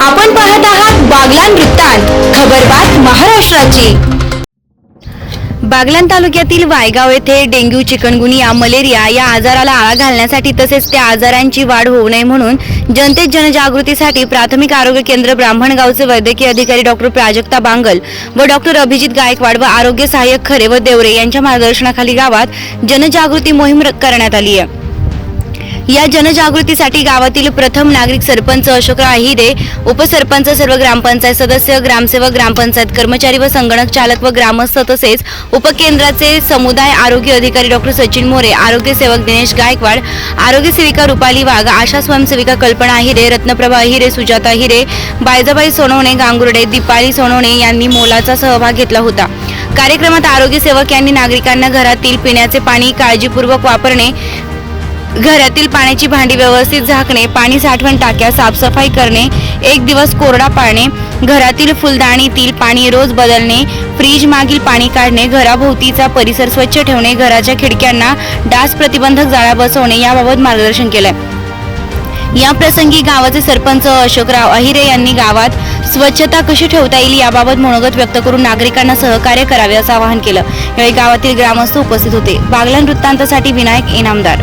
आपण पाहत आहात बागलान वृत्तांत खबरबात महाराष्ट्राची. बागलान तालुक्यातील वायगाव येथे डेंग्यू चिकनगुनिया मलेरिया या आजाराला आळा घालण्यासाठी तसेच त्या आजारांची वाढ होऊ नये म्हणून जनतेत जनजागृतीसाठी प्राथमिक आरोग्य केंद्र ब्राह्मणगावचे वैद्यकीय अधिकारी डॉक्टर प्राजक्ता बांगल व डॉक्टर अभिजित गायकवाड व आरोग्य सहाय्यक खरे व देवरे यांच्या मार्गदर्शनाखाली गावात जनजागृती मोहीम करण्यात आली आहे. या जनजागृतीसाठी गावातील प्रथम नागरिक सरपंच अशोकराव अहिरे उपसरपंच सर्व ग्रामपंचायत सदस्य ग्रामसेवक ग्रामपंचायत कर्मचारी व संगणक चालक व ग्रामस्थ तसेच उपकेंद्राचे समुदाय आरोग्य अधिकारी डॉक्टर सचिन मोरे आरोग्य सेवक दिनेश गायकवाड आरोग्य सेविका रुपाली वाघ आशा स्वयंसेविका कल्पना अहिरे रत्नप्रभा अहिरे सुजाता हिरे बायजाबाई सोनवणे गांगुर्डे दीपाली सोनवणे यांनी मोलाचा सहभाग घेतला होता. कार्यक्रमात आरोग्य सेवक यांनी नागरिकांना घरातील पिण्याचे पाणी काळजीपूर्वक वापरणे घरातील पाण्याची भांडी व्यवस्थित झाकणे पाणी साठवण टाक्या साफसफाई करणे एक दिवस कोरडा पाळणे घरातील फुलदाणीतील पाणी रोज बदलणे फ्रीज मागील पाणी काढणे घराभोवतीचा परिसर स्वच्छ ठेवणे घराच्या खिडक्यांना डास प्रतिबंधक जाळ्या बसवणे याबाबत मार्गदर्शन केलंय. या प्रसंगी गावाचे सरपंच अशोकराव अहिरे यांनी गावात स्वच्छता कशी ठेवता येईल याबाबत मनोगत व्यक्त करून नागरिकांना सहकार्य करावे असं आवाहन केलं. यावेळी गावातील ग्रामस्थ उपस्थित होते. बागलान वृत्तांतासाठी विनायक इनामदार.